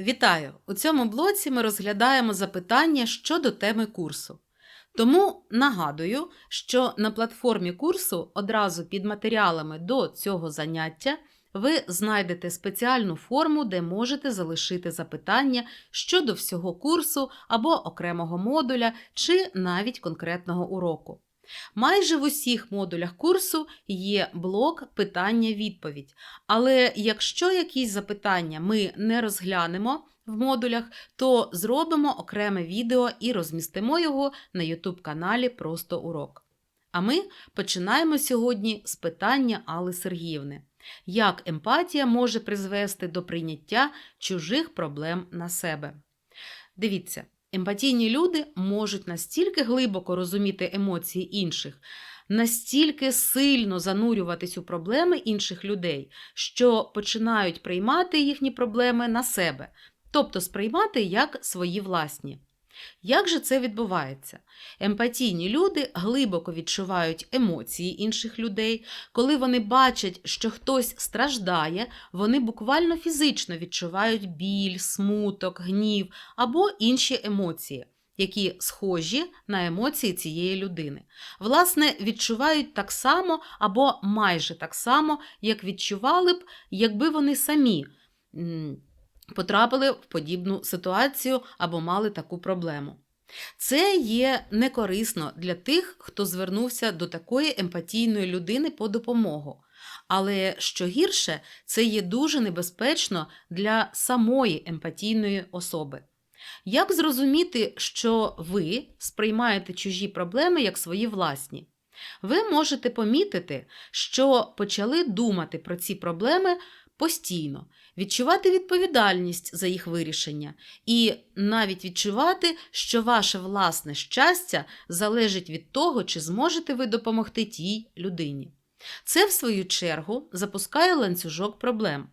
Вітаю! У цьому блоці ми розглядаємо запитання щодо теми курсу. Тому нагадую, що на платформі курсу одразу під матеріалами до цього заняття ви знайдете спеціальну форму, де можете залишити запитання щодо всього курсу або окремого модуля чи навіть конкретного уроку. Майже в усіх модулях курсу є блок питання-відповідь. Але якщо якісь запитання ми не розглянемо в модулях, то зробимо окреме відео і розмістимо його на YouTube каналі Просто урок. А ми починаємо сьогодні з питання Алли Сергіївни. Як емпатія може призвести до прийняття чужих проблем на себе? Дивіться, емпатійні люди можуть настільки глибоко розуміти емоції інших, настільки сильно занурюватись у проблеми інших людей, що починають приймати їхні проблеми на себе, тобто сприймати як свої власні. Як же це відбувається? Емпатійні люди глибоко відчувають емоції інших людей. Коли вони бачать, що хтось страждає, вони буквально фізично відчувають біль, смуток, гнів або інші емоції, які схожі на емоції цієї людини. Власне, відчувають так само або майже так само, як відчували б, якби вони самі. Потрапили в подібну ситуацію або мали таку проблему. Це є некорисно для тих, хто звернувся до такої емпатійної людини по допомогу. Але що гірше, це є дуже небезпечно для самої емпатійної особи. Як зрозуміти, що ви сприймаєте чужі проблеми як свої власні? Ви можете помітити, що почали думати про ці проблеми постійно, відчувати відповідальність за їх вирішення і навіть відчувати, що ваше власне щастя залежить від того, чи зможете ви допомогти тій людині. Це, в свою чергу, запускає ланцюжок проблем.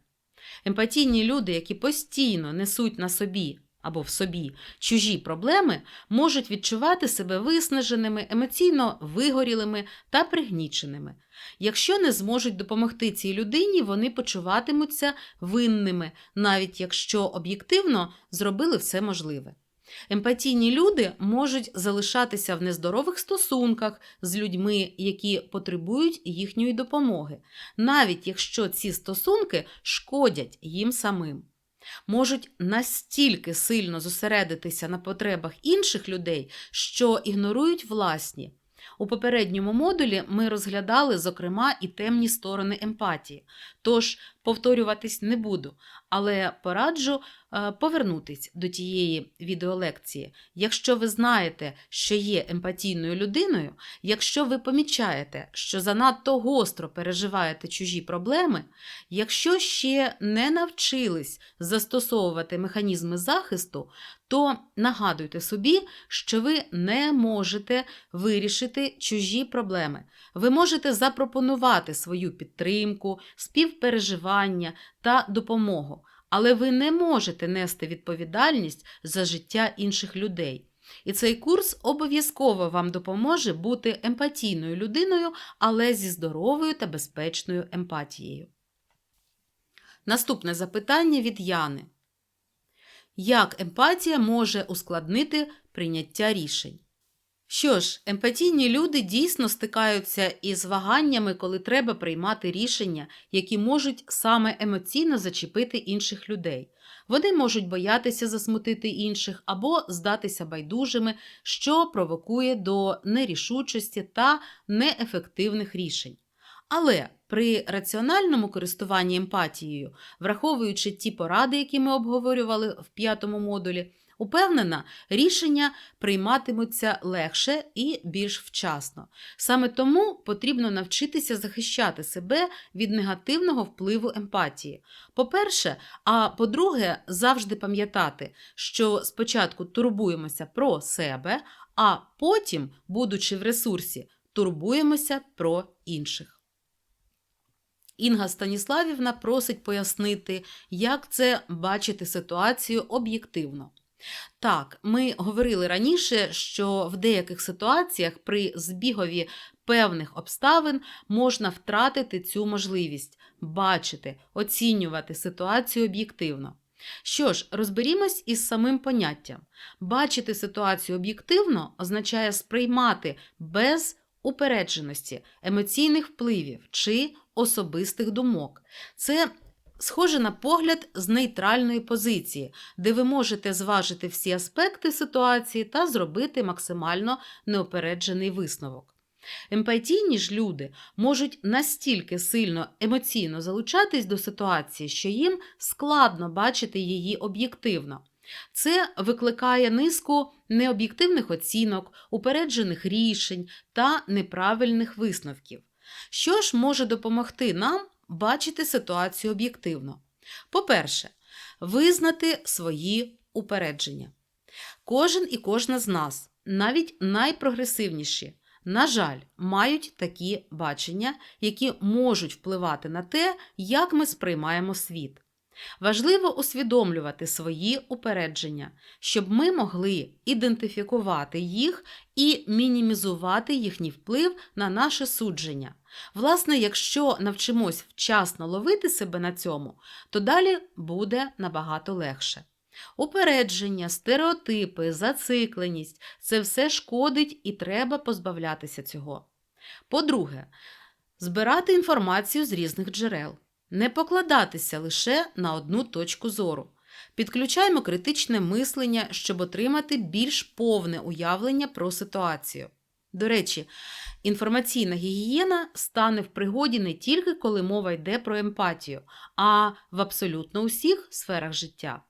Емпатійні люди, які постійно несуть на собі або в собі чужі проблеми, можуть відчувати себе виснаженими, емоційно вигорілими та пригніченими. Якщо не зможуть допомогти цій людині, вони почуватимуться винними, навіть якщо об'єктивно зробили все можливе. Емпатійні люди можуть залишатися в нездорових стосунках з людьми, які потребують їхньої допомоги, навіть якщо ці стосунки шкодять їм самим. Можуть настільки сильно зосередитися на потребах інших людей, що ігнорують власні. У попередньому модулі ми розглядали, зокрема, і темні сторони емпатії. Тож повторюватись не буду, але пораджу е, повернутись до тієї відеолекції. Якщо ви знаєте, що є емпатійною людиною, якщо ви помічаєте, що занадто гостро переживаєте чужі проблеми, якщо ще не навчились застосовувати механізми захисту, то нагадуйте собі, що ви не можете вирішити чужі проблеми. Ви можете запропонувати свою підтримку, співпереживання та допомогу, але ви не можете нести відповідальність за життя інших людей. І цей курс обов'язково вам допоможе бути емпатійною людиною, але зі здоровою та безпечною емпатією. Наступне запитання від Яни. Як емпатія може ускладнити прийняття рішень? Що ж, емпатійні люди дійсно стикаються із ваганнями, коли треба приймати рішення, які можуть саме емоційно зачепити інших людей. Вони можуть боятися засмутити інших або здатися байдужими, що провокує до нерішучості та неефективних рішень. Але при раціональному користуванні емпатією, враховуючи ті поради, які ми обговорювали в п'ятому модулі, упевнена, рішення прийматимуться легше і більш вчасно. Саме тому потрібно навчитися захищати себе від негативного впливу емпатії. По-перше, а по-друге, завжди пам'ятати, що спочатку турбуємося про себе, а потім, будучи в ресурсі, турбуємося про інших. Інга Станіславівна просить пояснити, як це бачити ситуацію об'єктивно. Так, ми говорили раніше, що в деяких ситуаціях при збігові певних обставин можна втратити цю можливість бачити, оцінювати ситуацію об'єктивно. Що ж, розберімось із самим поняттям. Бачити ситуацію об'єктивно означає сприймати без упередженості, емоційних впливів чи особистих думок. Це схоже на погляд з нейтральної позиції, де ви можете зважити всі аспекти ситуації та зробити максимально неопереджений висновок. Емпатійні ж люди можуть настільки сильно емоційно залучатись до ситуації, що їм складно бачити її об'єктивно. Це викликає низку необ'єктивних оцінок, упереджених рішень та неправильних висновків. Що ж може допомогти нам бачити ситуацію об'єктивно? По-перше, визнати свої упередження. Кожен і кожна з нас, навіть найпрогресивніші, на жаль, мають такі бачення, які можуть впливати на те, як ми сприймаємо світ. Важливо усвідомлювати свої упередження, щоб ми могли ідентифікувати їх і мінімізувати їхній вплив на наше судження. Власне, якщо навчимось вчасно ловити себе на цьому, то далі буде набагато легше. Упередження, стереотипи, зацикленість це все шкодить і треба позбавлятися цього. По-друге, збирати інформацію з різних джерел, не покладатися лише на одну точку зору. Підключаємо критичне мислення, щоб отримати більш повне уявлення про ситуацію. До речі, інформаційна гігієна стане в пригоді не тільки коли мова йде про емпатію, а в абсолютно усіх сферах життя.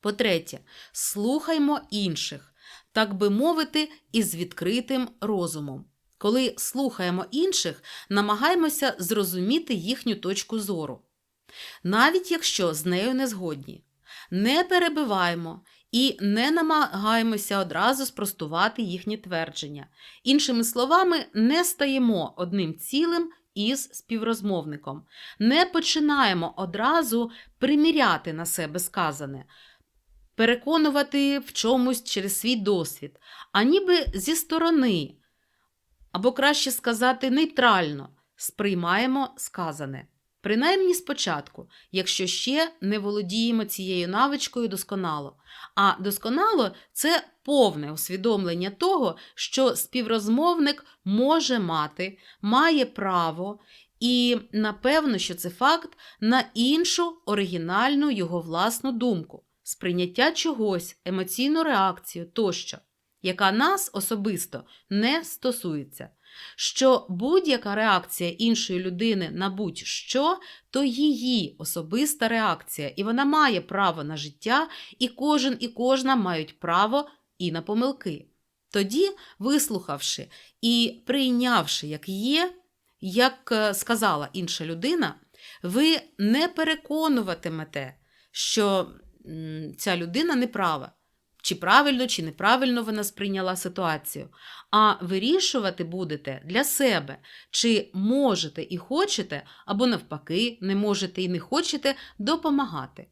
По-третє, слухаймо інших, так би мовити, із відкритим розумом. Коли слухаємо інших, намагаємося зрозуміти їхню точку зору. Навіть якщо з нею не згодні, не перебиваємо і не намагаємося одразу спростувати їхні твердження. Іншими словами, не стаємо одним цілим із співрозмовником, не починаємо одразу приміряти на себе сказане, переконувати в чомусь через свій досвід, а ніби зі сторони, або краще сказати, нейтрально сприймаємо сказане. Принаймні спочатку, якщо ще не володіємо цією навичкою досконало. А досконало це повне усвідомлення того, що співрозмовник може мати, має право, і напевно, що це факт на іншу оригінальну його власну думку, сприйняття чогось, емоційну реакцію тощо, яка нас особисто не стосується що будь-яка реакція іншої людини на будь-що, то її особиста реакція, і вона має право на життя, і кожен і кожна мають право і на помилки. Тоді, вислухавши і прийнявши, як є, як е, сказала інша людина, ви не переконуватимете, що ця людина не права чи правильно, чи неправильно вона сприйняла ситуацію, а вирішувати будете для себе, чи можете і хочете, або навпаки, не можете і не хочете допомагати.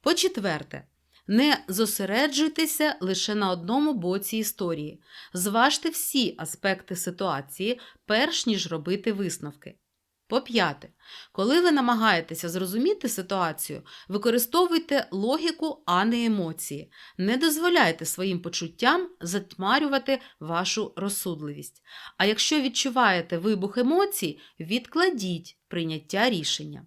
По-четверте, не зосереджуйтеся лише на одному боці історії. Зважте всі аспекти ситуації, перш ніж робити висновки. По-п'яте, коли ви намагаєтеся зрозуміти ситуацію, використовуйте логіку, а не емоції. Не дозволяйте своїм почуттям затьмарювати вашу розсудливість. А якщо відчуваєте вибух емоцій, відкладіть прийняття рішення.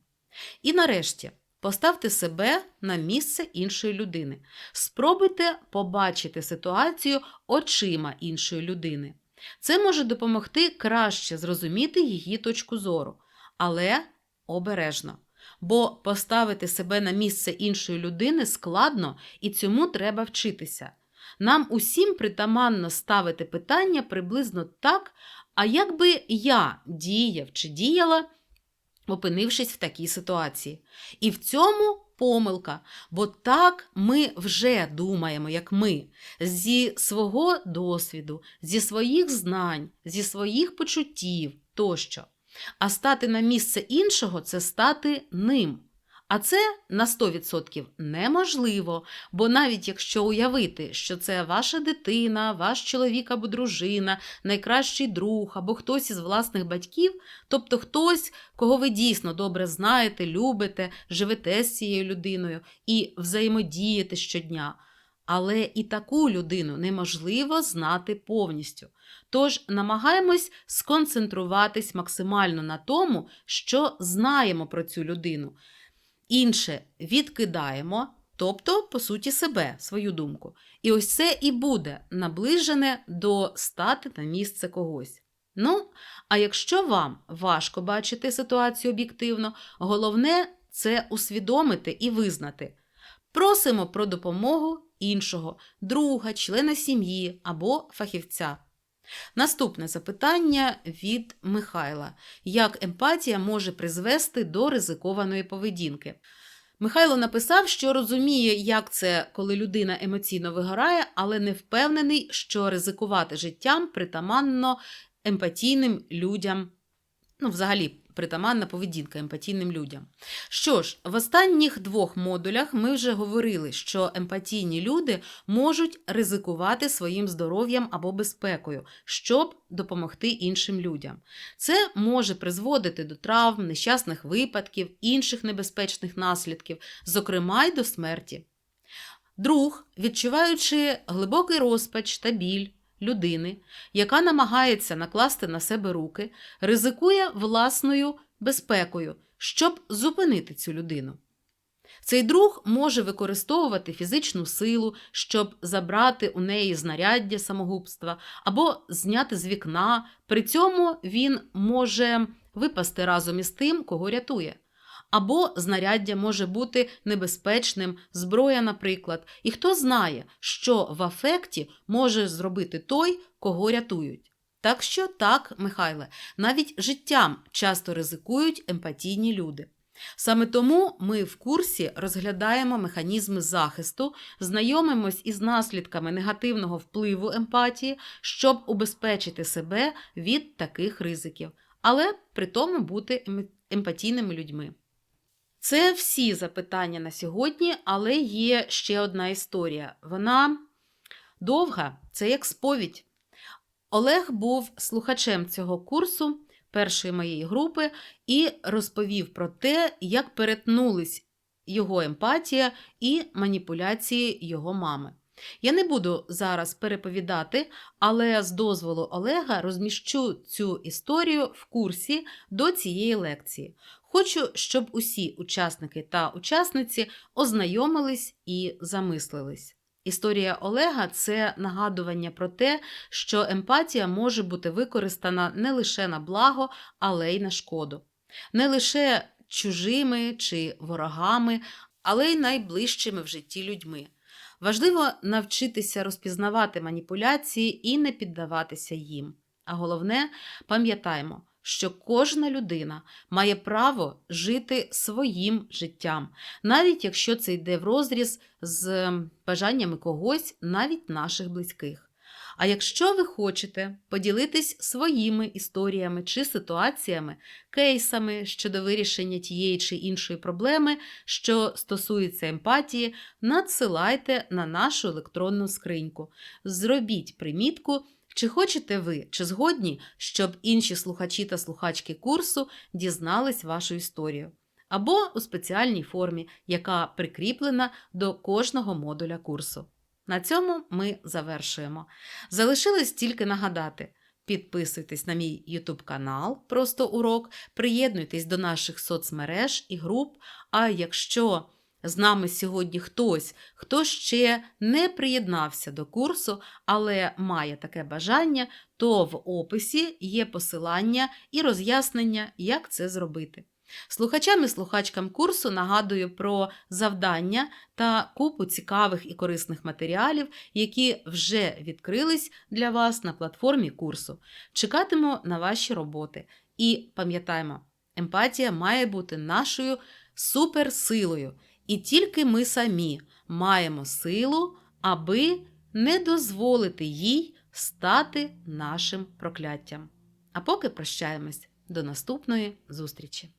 І нарешті. Поставте себе на місце іншої людини. Спробуйте побачити ситуацію очима іншої людини. Це може допомогти краще зрозуміти її точку зору але обережно. Бо поставити себе на місце іншої людини складно і цьому треба вчитися. Нам усім притаманно ставити питання приблизно так, а як би я діяв чи діяла, опинившись в такій ситуації. І в цьому помилка, бо так ми вже думаємо, як ми, зі свого досвіду, зі своїх знань, зі своїх почуттів тощо. А стати на місце іншого це стати ним. А це на 100% неможливо, бо навіть якщо уявити, що це ваша дитина, ваш чоловік або дружина, найкращий друг або хтось із власних батьків, тобто хтось, кого ви дійсно добре знаєте, любите, живете з цією людиною і взаємодієте щодня. Але і таку людину неможливо знати повністю. Тож намагаємось сконцентруватись максимально на тому, що знаємо про цю людину. Інше відкидаємо, тобто, по суті, себе, свою думку. І ось це і буде наближене до стати на місце когось. Ну, а якщо вам важко бачити ситуацію об'єктивно, головне це усвідомити і визнати. Просимо про допомогу іншого, друга, члена сім'ї або фахівця. Наступне запитання від Михайла: як емпатія може призвести до ризикованої поведінки? Михайло написав, що розуміє, як це, коли людина емоційно вигорає, але не впевнений, що ризикувати життям притаманно емпатійним людям, ну, взагалі, притаманна поведінка емпатійним людям. Що ж, в останніх двох модулях ми вже говорили, що емпатійні люди можуть ризикувати своїм здоров'ям або безпекою, щоб допомогти іншим людям. Це може призводити до травм, нещасних випадків, інших небезпечних наслідків, зокрема й до смерті. Друг, відчуваючи глибокий розпач та біль людини, яка намагається накласти на себе руки, ризикує власною безпекою, щоб зупинити цю людину. Цей друг може використовувати фізичну силу, щоб забрати у неї знаряддя самогубства або зняти з вікна. При цьому він може випасти разом із тим, кого рятує. Або знаряддя може бути небезпечним, зброя, наприклад, і хто знає, що в афекті може зробити той, кого рятують. Так що так, Михайле, навіть життям часто ризикують емпатійні люди. Саме тому ми в курсі розглядаємо механізми захисту, знайомимось із наслідками негативного впливу емпатії, щоб убезпечити себе від таких ризиків, але при тому бути емпатійними людьми. Це всі запитання на сьогодні, але є ще одна історія. Вона довга, це як сповідь. Олег був слухачем цього курсу першої моєї групи і розповів про те, як перетнулись його емпатія і маніпуляції його мами. Я не буду зараз переповідати, але з дозволу Олега розміщу цю історію в курсі до цієї лекції. Хочу, щоб усі учасники та учасниці ознайомились і замислились. Історія Олега це нагадування про те, що емпатія може бути використана не лише на благо, але й на шкоду. Не лише чужими чи ворогами, але й найближчими в житті людьми. Важливо навчитися розпізнавати маніпуляції і не піддаватися їм. А головне, пам'ятаймо, що кожна людина має право жити своїм життям, навіть якщо це йде в розріз з бажаннями когось, навіть наших близьких. А якщо ви хочете поділитись своїми історіями чи ситуаціями, кейсами щодо вирішення тієї чи іншої проблеми, що стосується емпатії, надсилайте на нашу електронну скриньку. Зробіть примітку. Чи хочете ви, чи згодні, щоб інші слухачі та слухачки курсу дізнались вашу історію? Або у спеціальній формі, яка прикріплена до кожного модуля курсу. На цьому ми завершуємо. Залишилось тільки нагадати: підписуйтесь на мій YouTube канал Просто Урок, приєднуйтесь до наших соцмереж і груп. А якщо з нами сьогодні хтось, хто ще не приєднався до курсу, але має таке бажання, то в описі є посилання і роз'яснення, як це зробити. Слухачам і слухачкам курсу нагадую про завдання та купу цікавих і корисних матеріалів, які вже відкрились для вас на платформі курсу. Чекатиму на ваші роботи. І пам'ятаємо, емпатія має бути нашою суперсилою. І тільки ми самі маємо силу, аби не дозволити їй стати нашим прокляттям. А поки прощаємось до наступної зустрічі!